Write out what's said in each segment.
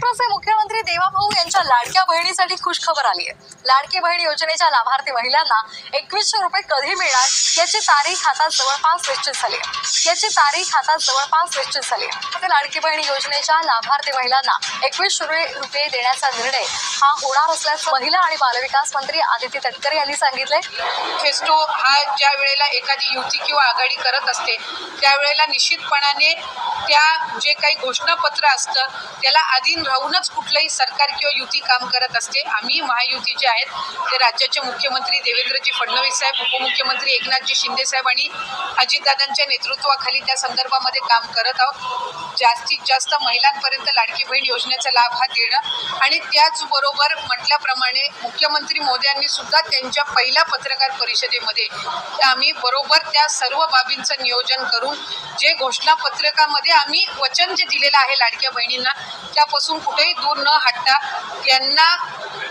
nosotros hemos मुख्यमंत्री देवाभाऊ यांच्या लाडक्या बहिणीसाठी खुशखबर आली आहे. लाडकी बहीण योजनेच्या लाभार्थी महिलांना एकवीसशे रुपये कधी मिळणार याची तारीख आता जवळपास निश्चित झाली आहे. याची तारीख आता जवळपास निश्चित झाली आहे. लाडकी बहीण योजनेच्या लाभार्थी महिलांना एकवीसशे रुपये देण्याचा निर्णय हा होणार असल्याचं महिला आणि बालविकास मंत्री आदिती तटकरे यांनी सांगितले फेस्टो हा ज्या वेळेला एखादी युती किंवा आघाडी करत असते त्यावेळेला निश्चितपणाने त्या जे काही घोषणापत्र असतं त्याला अधीन राहूनच कुठलंही सरकार किंवा युती काम करत असते. आम्ही महायुती जे आहेत ते राज्याचे मुख्यमंत्री देवेंद्रजी फडणवीस साहेब उपमुख्यमंत्री एकनाथजी शिंदे साहेब आणि अजितदादांच्या नेतृत्वाखाली त्या संदर्भामध्ये काम करत आहोत. जास्तीत जास्त महिलांपर्यंत लाडकी बहीण योजनेचा लाभ हा देणं आणि त्याचबरोबर म्हटल्याप्रमाणे मुख्यमंत्री मोदयांनी सुद्धा त्यांच्या पहिल्या पत्रकार परिषदेमध्ये आम्ही बरोबर त्या सर्व बाबींचं नियोजन करून जे घोषणापत्रकामध्ये आम्ही वचन जे दिलेलं आहे लाडक्या बहिणींना त्यापासून कुठेही दूर न हट्टा यांना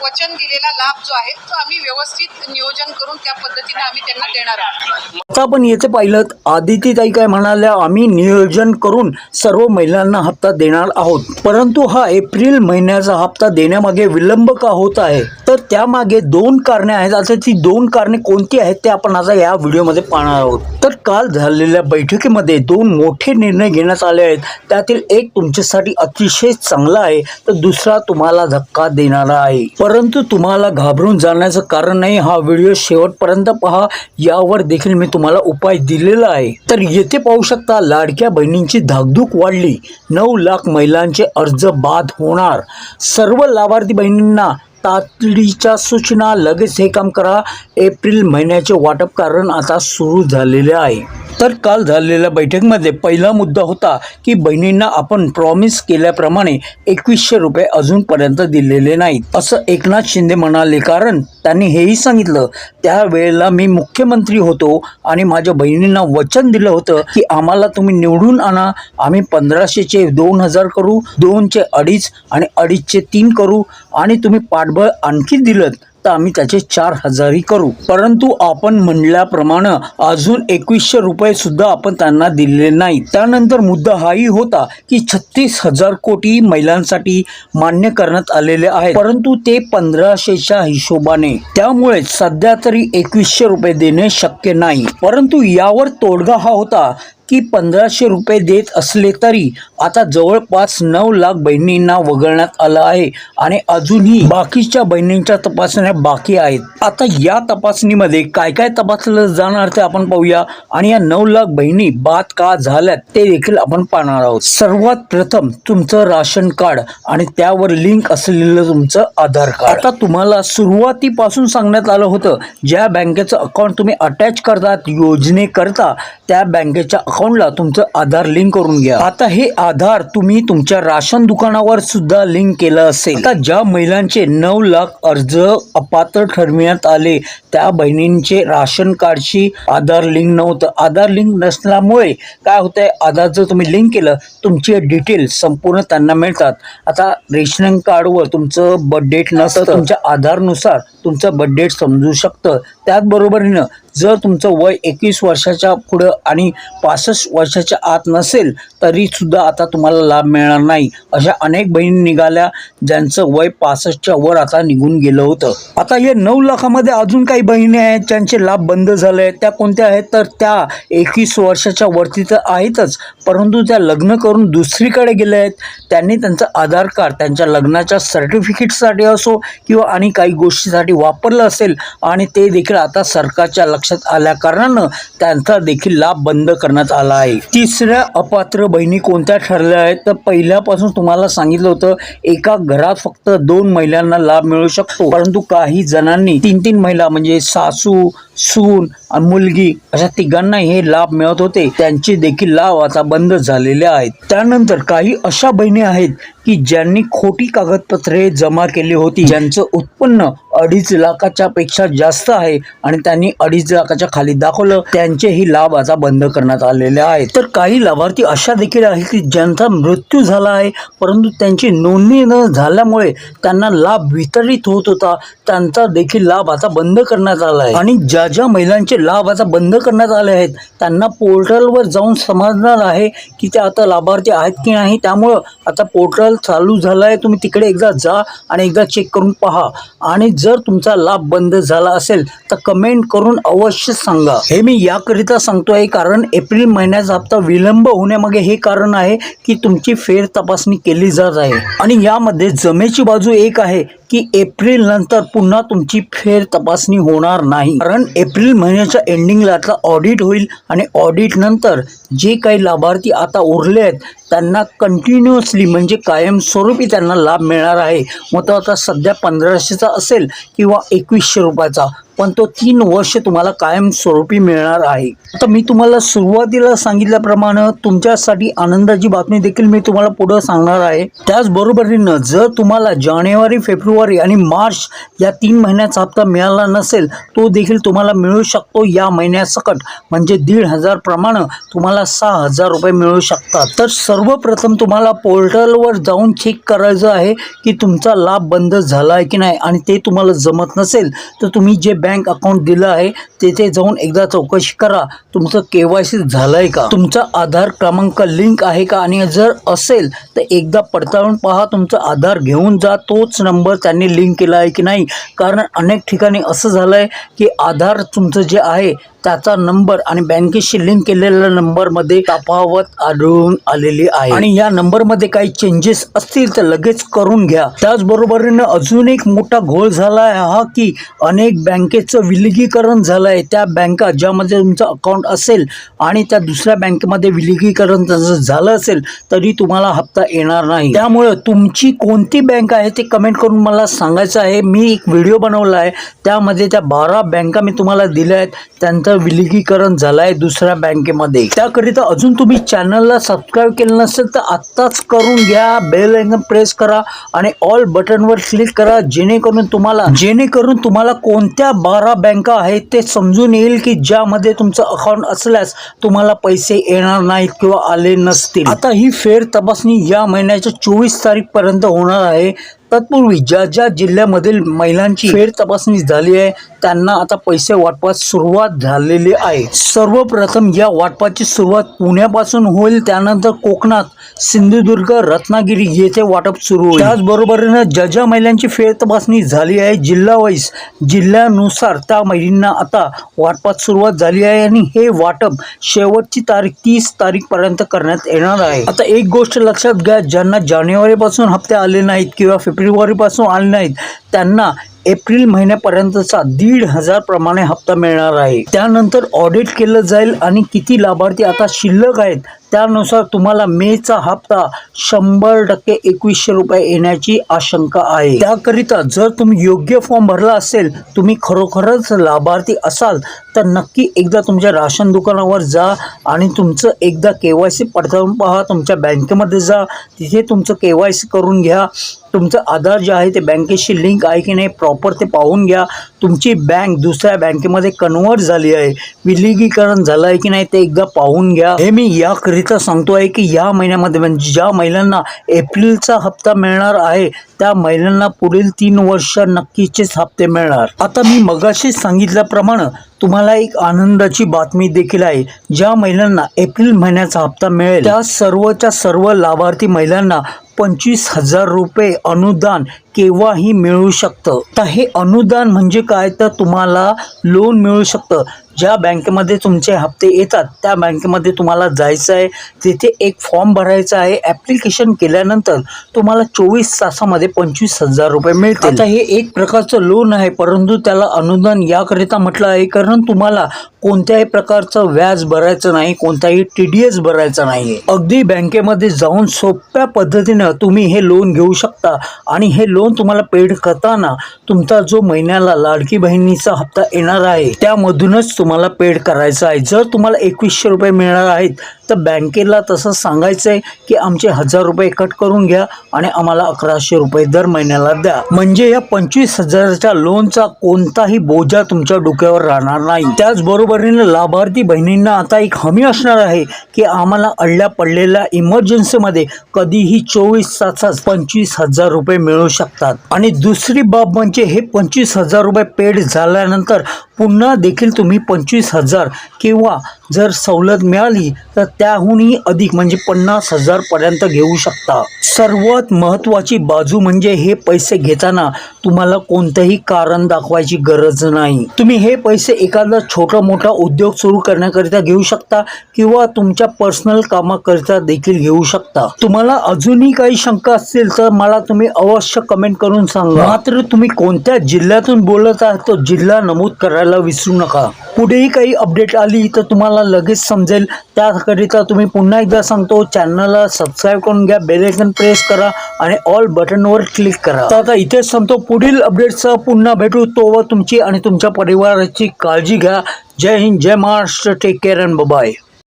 वचन दिलेला लाभ जो आहे तो आम्ही व्यवस्थित नियोजन करून त्या पद्धतीने आम्ही त्यांना देणार आहोत. आता आपण याचं पाहिलं आदिती ताई काय म्हणाल्या आम्ही नियोजन करून सर्व महिलांना हप्ता देणार आहोत. परंतु हा एप्रिल महिन्याचा हप्ता देण्यामागे विलंब का होत आहे? तर त्यामागे दोन कारणे आहेत. आता ती दोन कारणे कोणती आहेत ते आपण आता या व्हिडिओमध्ये पाहणार आहोत. तर काल झालेल्या बैठकीमध्ये दोन मोठे निर्णय घेण्यात आले आहेत. त्यातील एक तुमच्यासाठी अतिशय चांगला आहे तर दुसरा तुम्हाला धक्का देणारा आहे. परंतु तुम्हाला घाबरून जाण्याचं कारण नाही हा व्हिडिओ शेवटपर्यंत पहा. यावर देखील मी तुम्हाला उपाय दिलेला आहे. तर येथे पाहू शकता लाडक्या बहिणींची धाकधूक वाढली. नऊ लाख महिलांचे अर्ज बाद होणार. सर्व लाभार्थी बहिणींना तातडीच्या सूचना लगेच हे काम करा. एप्रिल महिन्याचे वाटप कारण आता सुरू झालेले आहे. तर काल झालेल्या बैठकीमध्ये पहिला मुद्दा होता की बहिणींना आपण प्रॉमिस केल्याप्रमाणे एकवीसशे रुपये अजूनपर्यंत दिलेले नाहीत. असं एकनाथ शिंदे म्हणाले कारण त्यांनी हेही सांगितलं. त्यावेळेला मी मुख्यमंत्री होतो आणि माझ्या बहिणींना वचन दिलं होतं की आम्हाला तुम्ही निवडून आणा. आम्ही पंधराशेचे दोन हजार करू दोनचे अडीच आणि अडीचचे तीन करू आणि तुम्ही पाठबळ आणखी दिलं तर आम्ही त्याचे चार हजारही करू. परंतु आपण म्हणल्याप्रमाणे अजून एकवीसशे रुपये सुद्धा आपण त्यांना दिलेले नाही. त्यानंतर मुद्दा हाही होता की छत्तीस हजार कोटी महिलांसाठी मान्य करण्यात आलेले आहे परंतु ते पंधराशेच्या हिशोबाने. त्यामुळे सध्या तरी एकवीसशे रुपये देणे शक्य नाही. परंतु यावर तोडगा हा होता की पंधराशे रुपये देत असले तरी आता जवळपास नऊ लाख बहिणींना वगळण्यात आलं आहे आणि अजूनही बाकीच्या बहिणींच्या तपासण्या बाकी आहेत. आता या तपासणीमध्ये काय काय तपासलं जाणार ते आपण पाहूया आणि या नऊ लाख बहिणी बाद का झाल्यात ते देखील आपण पाहणार आहोत. सर्वात प्रथम तुमचं राशन कार्ड आणि त्यावर लिंक असलेलं तुमचं आधार कार्ड. आता तुम्हाला सुरुवातीपासून सांगण्यात आलं होतं ज्या बँकेचं अकाउंट तुम्ही अटॅच करतात योजनेकरता त्या बँकेच्या अकाउंटला तुमचं आधार लिंक करून घ्या. आता हे आधार तुम्ही तुमच्या राशन दुकानावर सुद्धा लिंक केलं असेल. आता ज्या महिलांचे नऊ लाख अर्ज अपात्र ठरविण्यात आले त्या बहिणींचे राशन कार्डशी आधार लिंक नव्हतं. आधार लिंक नसल्यामुळे काय होतंय? आधार जर तुम्ही लिंक केलं तुमचे डिटेल संपूर्ण त्यांना मिळतात. आता रेशनिंग कार्डवर तुमचं बर्थ डेट नसतं. तुमच्या आधारनुसार तुमचं बर्थ डेट समजू शकतं. त्याचबरोबरीनं जर तुमचं वय एकवीस वर्षाच्या पुढं आणि पासष्ट वर्षाच्या आत नसेल तरीसुद्धा आता तुम्हाला लाभ मिळणार नाही. अशा अनेक बहिणी निघाल्या ज्यांचं वय पासष्टच्या वर आता निघून गेलं होतं. आता या नऊ लाखामध्ये अजून काही बहिणी आहेत ज्यांचे लाभ बंद झाले आहेत. त्या कोणत्या आहेत? तर त्या एकवीस वर्षाच्या वरती तर आहेतच परंतु त्या लग्न करून दुसरीकडे गेल्या आहेत. त्यांनी त्यांचं आधार कार्ड त्यांच्या लग्नाच्या सर्टिफिकेटसाठी असो किंवा आणि काही गोष्टीसाठी वापरलं असेल आणि ते देखील आता सरकारच्या लक्षात आल्या कारणानं त्यांचा देखील लाभ बंद करण्यात आला आहे तिसऱ्या अपात्र बहिणी कोणत्या ठरल्या आहेत? तर पहिल्यापासून तुम्हाला सांगितलं होतं एका घरात फक्त दोन महिलांना लाभ मिळू शकतो. परंतु काही जणांनी तीन तीन महिला म्हणजे सासू सून आणि मुलगी अशा तिघांना हे लाभ मिळत होते. त्यांचे देखील लाभ आता बंद झालेले आहेत. त्यानंतर काही अशा बहिणी आहेत की ज्यांनी खोटी कागदपत्रे जमा केली होती. ज्यांचं उत्पन्न अडीच लाखाच्या पेक्षा जास्त आहे आणि त्यांनी अडीच लाखाच्या खाली दाखवलं. त्यांचेही लाभ आता बंद करण्यात आलेले आहेत. तर काही लाभार्थी अशा देखील आहेत की ज्यांचा मृत्यू झाला आहे परंतु त्यांची नोंदणी न झाल्यामुळे त्यांना लाभ वितरित होत होता. त्यांचा देखील लाभ आता बंद करण्यात आला आहे. आणि ज्या ज्या महिलांचे लाभ आता बंद करण्यात आले आहेत त्यांना पोर्टलवर जाऊन समजणार आहे की ते आता लाभार्थी आहेत की नाही. त्यामुळं आता पोर्टल चालू झालं आहे तुम्ही तिकडे एकदा जा आणि एकदा चेक करून पहा. आणि जर तुमचा लाभ बंद झाला असेल तर कमेंट करून अवश्य सांगा. हे मी याकरिता सांगतो आहे कारण एप्रिल महिन्याचा हप्ता विलंब होण्यामागे हे कारण आहे की तुमची फेर तपासणी केली जात आहे. आणि यामध्ये जमेची बाजू एक आहे. की एप्रिल नंतर पुन्हा तुमची फेर तपासणी होणार नाही. कारण एप्रिल महिन्याच्या एंडिंगला आता ऑडिट होईल आणि ऑडिट नंतर जे काही लाभार्थी आता उरले आहेत त्यांना कंटिन्युअसली म्हणजे कायमस्वरूपी त्यांना लाभ मिळणार आहे. मग तो आता सध्या पंधराशेचा असेल किंवा एकवीसशे रुपयाचा पण तो तीन वर्ष तुम्हाला कायमस्वरूपी मिळणार आहे. आता मी तुम्हाला सुरुवातीला सांगितल्याप्रमाणे तुमच्यासाठी आनंदाची बातमी देखील मी तुम्हाला पुढं सांगणार आहे. त्याचबरोबरीनं जर तुम्हाला जानेवारी फेब्रुवारी आणि मार्च या तीन महिन्याचा हप्ता मिळाला नसेल तो देखील तुम्हाला मिळू शकतो या महिन्यासकट. म्हणजे दीड हजारप्रमाणे तुम्हाला सहा हजार रुपये मिळू शकतात. तर सर्वप्रथम तुम्हाला पोर्टलवर जाऊन चेक करायचं आहे की तुमचा लाभ बंद झाला आहे की नाही आणि ते तुम्हाला जमत नसेल तर तुम्ही जे बँक अकाउंट दिलं आहे तेथे जाऊन एकदा चौकशी करा. तुमचं के वाय सी झालं आहे का? तुमचा आधार क्रमांक लिंक आहे का? आणि जर असेल तर एकदा पडताळून पहा. तुमचा आधार घेऊन जा. तोच नंबर त्यांनी लिंक केला आहे की नाही? कारण अनेक ठिकाणी असं झालं आहे की आधार तुमचं जे आहे त्याचा नंबर आणि बँकेशी लिंक केलेल्या नंबरमध्ये तफावत आढळून आलेली आहे. आणि या नंबरमध्ये काही चेंजेस असतील तर लगेच करून घ्या. त्याचबरोबरीनं अजून एक मोठा घोळ झाला आहे हा की अनेक बँकेचं विलगीकरण झालं आहे त्या बँका ज्यामध्ये तुमचं अकाउंट असेल आणि त्या दुसऱ्या बँकेमध्ये विलगीकरण जर झालं असेल तरी तुम्हाला हप्ता येणार नाही. त्यामुळं तुमची कोणती बँक आहे ते कमेंट करून मला सांगायचं आहे. मी एक व्हिडिओ बनवला आहे. त्यामध्ये त्या बारा बँका मी तुम्हाला दिल्या आहेत. त्यांचं विलगीकरण झालं आहे दुसऱ्या बँकेमध्ये. त्याकरिता अजून तुम्ही चॅनलला सबस्क्राईब केलं नसेल तर आत्ताच करून घ्या. बेल आयकन प्रेस करा आणि ऑल बटनवर क्लिक करा जेणेकरून तुम्हाला जेणेकरून तुम्हाला कोणत्या बारा बँका आहेत ते समजून येईल की ज्यामध्ये तुमचं अकाउंट असल्यास तुम्हाला पैसे येणार नाहीत किंवा आले नसतील. आता ही फेर तपासणी या महिन्याच्या चोवीस तारीख पर्यंत होणार आहे. तत्पूर्वी ज्या ज्या जिल्ह्यामधील महिलांची फेर तपासणी झाली आहे त्यांना आता पैसे वाटपास सुरुवात झालेली आहे. सर्वप्रथम या वाटपाची सुरुवात पुण्यापासून होईल त्यानंतर कोकणात सिंधुदुर्ग रत्नागिरी येथे वाटप सुरू होईल. त्याचबरोबरीनं ज्या ज्या महिलांची फेर तपासणी झाली आहे जिल्हा वाईज जिल्ह्यानुसार त्या महिलांना आता वाटपात सुरुवात झाली आहे आणि हे वाटप शेवटची तारीख तीस तारीख पर्यंत करण्यात येणार आहे. आता एक गोष्ट लक्षात घ्या ज्यांना जानेवारीपासून हप्ते आले नाहीत किंवा फेब्रुवारीपासून आले नाहीत. त्यांना एप्रिल महिन्यापर्यंतचा दीड हजार प्रमाणे हप्ता मिळणार आहे. त्यानंतर ऑडिट केलं जाईल आणि किती लाभार्थी आता शिल्लक आहेत त्यानुसार तुम्हाला मेचा हप्ता शंभर टक्के एकवीसशे रुपये येण्याची आशंका आहे. त्याकरिता जर तुम्ही योग्य फॉर्म भरला असेल तुम्ही खरोखरच लाभार्थी असाल तर नक्की एकदा तुमच्या राशन दुकानावर जा आणि तुमचं एकदा के वाय सी पडताळून पहा. तुमच्या बँकेमध्ये जा. तिथे तुमचं के वाय सी करून घ्या. तुमचं आधार जे आहे ते बँकेशी लिंक आहे की नाही प्रॉपर ते पाहून घ्या. तुमची बँक दुसऱ्या बँकेमध्ये कन्वर्ट झाली आहे. विलगीकरण झालं आहे की नाही ते एकदा पाहून घ्या. हे मी याकरिता सांगतो आहे की या महिन्यामध्ये म्हणजे ज्या महिलांना एप्रिलचा हप्ता मिळणार आहे त्या महिलांना पुढील तीन वर्ष नक्कीचेच हप्ते मिळणार. आता मी मगाशीच सांगितल्याप्रमाणे तुम्हाला एक आनंदाची बातमी देखील आहे. ज्या महिलांना एप्रिल महिन्याचा हप्ता मिळेल त्या सर्वच्या सर्व लाभार्थी महिलांना पंचवीस हजार रुपये अनुदान केव्हाही मिळू शकतं. तर हे अनुदान म्हणजे काय? तर तुम्हाला लोन मिळू शकतं. ज्या बँकेमध्ये तुमचे हप्ते येतात त्या बँकेमध्ये तुम्हाला जायचं आहे. तिथे एक फॉर्म भरायचा आहे. ॲप्लिकेशन केल्यानंतर तुम्हाला चोवीस तासामध्ये पंचवीस हजार रुपये मिळते आता हे एक प्रकारचं लोन आहे परंतु त्याला अनुदान याकरिता म्हटलं आहे कारण तुम्हाला कोणत्याही प्रकारचं व्याज भरायचं नाही कोणताही टी डी एस भरायचा नाही अगदी बँकेमध्ये जाऊन सोप्या पद्धतीनं तुम्ही हे लोन घेऊ शकता आणि हे लोन लोन तुम्हाला पेड करताना तुमचा जो महिन्याला लाडकी बहिणीचा हप्ता येणार आहे त्यामधूनच तुम्हाला पेड करायचा आहे. जर तुम्हाला एकवीसशे रुपये मिळणार आहेत तर बँकेला तसं सांगायचं आहे की आमचे हजार रुपये कट करून घ्या आणि आम्हाला अकराशे रुपये दर महिन्याला द्या. म्हणजे या पंचवीस हजाराच्या लोनचा कोणताही बोजा तुमच्या डोक्यावर राहणार नाही. त्याचबरोबरीने लाभार्थी बहिणींना आता एक हमी असणार आहे की आम्हाला अडल्या पडलेल्या इमर्जन्सीमध्ये कधीही चोवीस तासात पंचवीस हजार रुपये मिळू शकतात. आणि दुसरी बाब म्हणजे हे पंचवीस हजार रुपये पेड झाल्यानंतर पुन्हा देखील तुम्ही पंचवीस हजार किंवा जर सवलत मिळाली तर त्याहूनही अधिक म्हणजे पन्नास हजार पर्यंत घेऊ शकता. सर्वात महत्त्वाची बाजू म्हणजे हे पैसे घेताना तुम्हाला कोणतंही कारण दाखवायची गरज नाही. तुम्ही हे पैसे एखादा छोटा मोठा उद्योग सुरू करण्याकरिता घेऊ शकता किंवा तुमच्या पर्सनल कामाकरिता देखील घेऊ शकता. तुम्हाला अजूनही काही शंका असतील तर मला तुम्ही अवश्य कमेंट करून सांगा. मात्र तुम्ही कोणत्या जिल्ह्यातून बोलत आहात तो जिल्हा नमूद करायला विसरू नका. पुढेही काही अपडेट आली तर तुम्हाला लगेच समजेल. त्याकरिता तुम्ही पुन्हा एकदा सांगतो चॅनलला सबस्क्राईब करून घ्या बेलायकन प्रेस करा आणि ऑल बटनवर क्लिक करा. तर आता इथेच सांगतो पुढील अपडेटसह पुन्हा भेटू. तोवर तुमची आणि तुमच्या परिवाराची काळजी घ्या. जय हिंद जय Maharashtra. Take care and bye